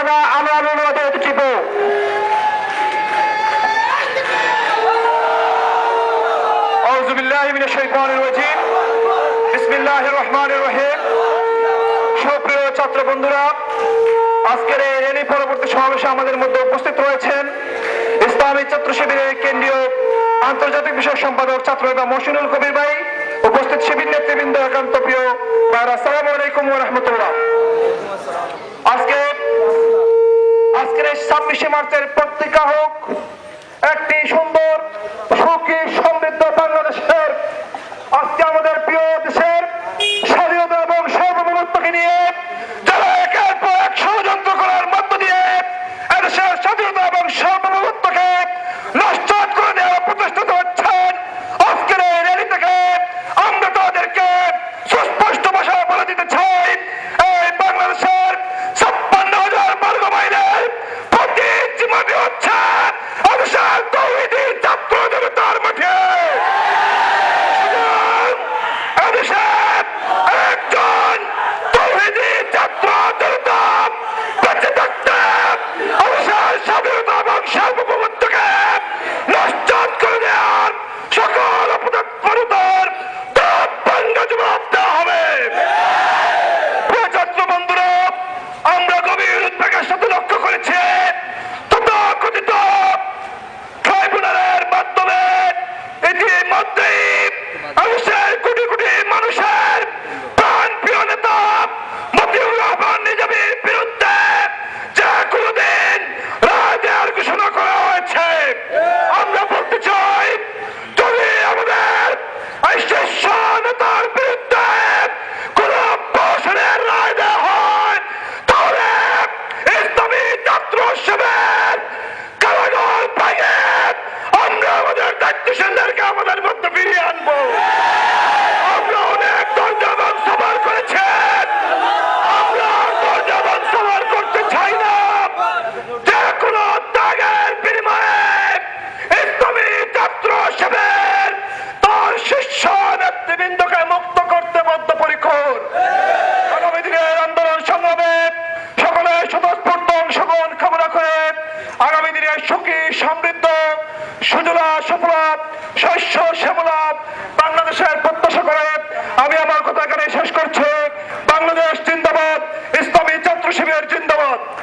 আমরা আমরা অনুরোধে উঠছিব أعوذ بالله من الشيطان الرجيم بسم الله সুপ্রিয় ছাত্র বন্ধুরা, আজকের এই রেলি পরবর্তী সমাবেশে আমাদের মধ্যে উপস্থিত রয়েছেন ইসলামী ছাত্র শিবিরের কেন্দ্রীয় আন্তর্জাতিক বিষয় সম্পাদক ছাত্র নেতা মহসিনুল কবির ভাই, উপস্থিত শিবির নেতৃবৃন্দ একান্ত প্রিয় আসসালামু আলাইকুম রহমতুল্লাহ। ছাব্বিশে মার্চের পত্রিকা হোক একটি সুন্দর সুখী সমৃদ্ধ বাংলাদেশের we need the আমরা অনেক করেছেন আমরা ধৈর্যবান সবার করতে ছাত্র তার শীর্ষ নেতৃবৃন্দকে মুক্ত করতে বদ্ধপরিকর। আগামী দিনের আন্দোলন সংগ্রামে সকলে স্বতঃস্ফূর্ত অংশগ্রহণ কামনা করে আগামী দিনে সুখী সমৃদ্ধ, সুজলা সফলা শস্য শ্যামলা বাংলাদেশের প্রত্যাশা করে। আমি আমার কথা এখানে